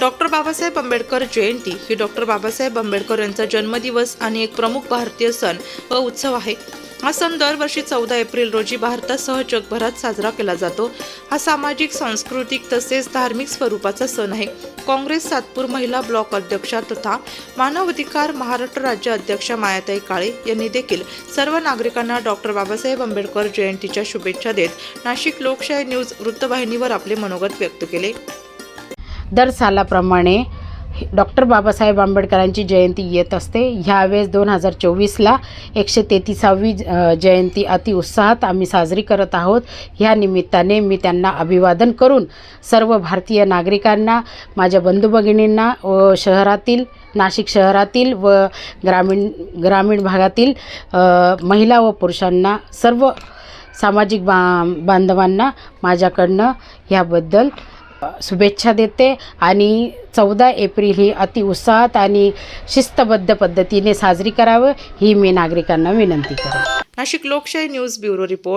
Doctor Babasaheb Ambedkar Jayanti ही doctor Babasaheb Ambedkar यांचा जन्मदिवस आणि एक प्रमुख भारतीय सण व उत्सव आहे. हा सण दरवर्षी चौदा एप्रिल रोजी भारतासह जगभरात साजरा केला जातो. हा सामाजिक सांस्कृतिक तसेच धार्मिक स्वरूपाचा सण आहे. काँग्रेस सातपूर महिला ब्लॉक अध्यक्षा तथा मानवाधिकार महाराष्ट्र राज्य अध्यक्षा मायाताई काळे यांनी देखील सर्व नागरिकांना डॉक्टर बाबासाहेब आंबेडकर जयंतीच्या शुभेच्छा देत नाशिक लोकशाही न्यूज वृत्तवाहिनीवर आपले मनोगत व्यक्त केले. दर सालाप्रमाणे डॉक्टर बाबासाहेब आंबेडकरांची जयंती येत असते. ह्यावेळेस दोन हजार चोवीसला एकशे तेहतीसावी जयंती अति उत्साहात आम्ही साजरी करत आहोत. ह्या निमित्ताने मी त्यांना अभिवादन करून सर्व भारतीय नागरिकांना माझ्या बंधू भगिनींना व शहरातील नाशिक शहरातील व ग्रामीण ग्रामीण भागातील महिला व पुरुषांना सर्व सामाजिक बा बांधवांना माझ्याकडनं ह्याबद्दल शुभेच्छा देते आणि चौदा एप्रिल ही अति उत्साहात आणि शिस्तबद्ध पद्धतीने साजरी करावं ही मी नागरिकांना विनंती करते नाशिक लोकशाही न्यूज ब्युरो रिपोर्ट.